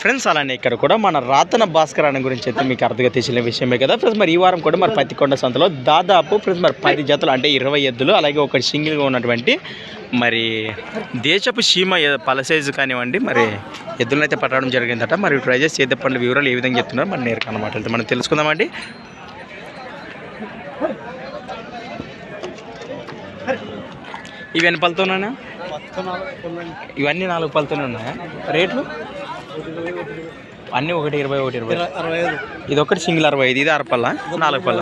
Friends అలానే ఇక్కడ కూడా మన రాతన భాస్కర్ అనే గురించి అయితే మీకు అర్థంగా తెలిసిన విషయమే కదా. ఫ్రెండ్స్ మరి ఈ వారం కూడా మరి పత్తికొండ సంతలో దాదాపు ఫ్రెండ్స్ మరి పది జతలు అంటే ఇరవై ఎద్దులు అలాగే ఒకటి సింగిల్గా ఉన్నటువంటి మరి దేశపు సీమ ఎ- పల సైజు కానివ్వండి మరి ఎద్దులను అయితే పట్టడం జరిగిందట. మరి ప్రైజెస్ చేతే పండ్ల వివరాలు ఏ విధంగా చెప్తున్నారు మరి నేరుగా అన్నమాట అయితే మనం తెలుసుకుందామండి ఇవి ఎన్ని ఇవన్నీ నాలుగు పలుతోనే ఉన్నాయా? రేట్లు? అన్నీ ఒకటి ఇరవై ఒకటి ఇరవై. ఇది ఒకటి సింగిల్ అరవై ఐదు ఇది ఆరు పళ్ళ? నాలుగు పళ్ళ?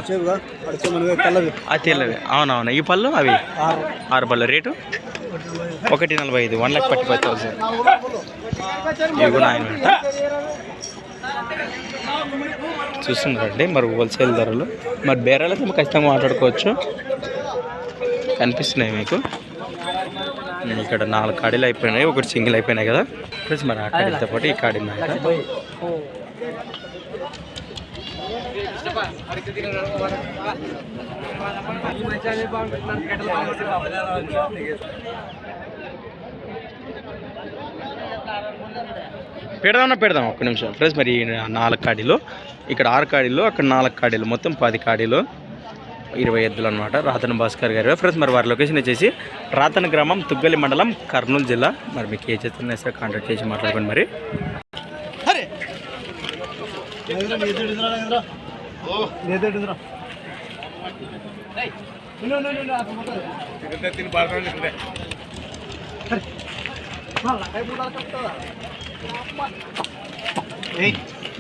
అది తెల్లవి అవునవును. ఈ పళ్ళు అవి? ఆరు. పళ్ళు. రేటు? ఒకటి నలభై ఐదు. One lakh forty five thousand. ఇవి కూడా ఆయన చూస్తున్నారండి మరి హోల్సేల్ ధరలు. మరి బేరాలు అయితే మీరు ఖచ్చితంగా మాట్లాడుకోవచ్చు. కనిపిస్తున్నాయి మీకు. ఇక్కడ నాలుగు కాడీలు అయిపోయినాయి ఒకటి సింగిల్ అయిపోయినాయి కదా. ప్లస్ మరి ఆ కాడీలతో పాటు ఈ కాడీ మాట పెడదామన్నా పెడదాం ఒక్క నిమిషం. ఫ్రెండ్స్ మరి ఈ నాలుగు కాడీలు ఇక్కడ ఆరు కాడీలు అక్కడ నాలుగు కాడీలు మొత్తం పది కాడీలు. ఇరవై ఎద్దులు అనమాట రాతన భాస్కర్ గారు ఫ్రెండ్స్ మరి వారి లొకేషన్ వచ్చేసి రాతన గ్రామం తుగ్గలి మండలం కర్నూలు జిల్లా. మరి మీకు ఏ చేతున్నా సార్ కాంటాక్ట్ చేసి మాట్లాడుకోండి మరి.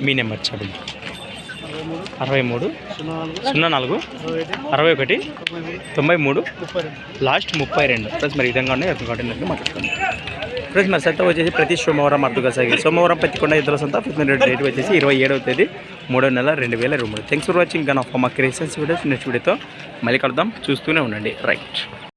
మీ నెంబర్ చెప్పండి. అరవై మూడు సున్నా నాలుగు అరవై ఒకటి తొంభై మూడు లాస్ట్ ముప్పై రెండు. ప్లస్ మరి ఈ విధంగా ఉన్నాయి అర్థం కాబట్టి మాట్లాడుకోండి ప్లస్ మరి సంత వచ్చేసి ప్రతి సోమవారం అర్థంగా సాగి. సోమవారం పత్తికొండ ఇద్దరు సంత ఫిఫ్టీన్ డేట్ వచ్చేసి ఇరవై ఏడవ తేదీ మూడో నెల రెండు వేల ఇరవై మూడు థ్యాంక్స్ ఫర్ వాచింగ్ గన్ ఆఫ్ మా క్రియేషన్స్ వీడియోస్ నెక్స్ట్ వీడియోతో మళ్ళీ కలుద్దాం. చూస్తూనే ఉండండి. రైట్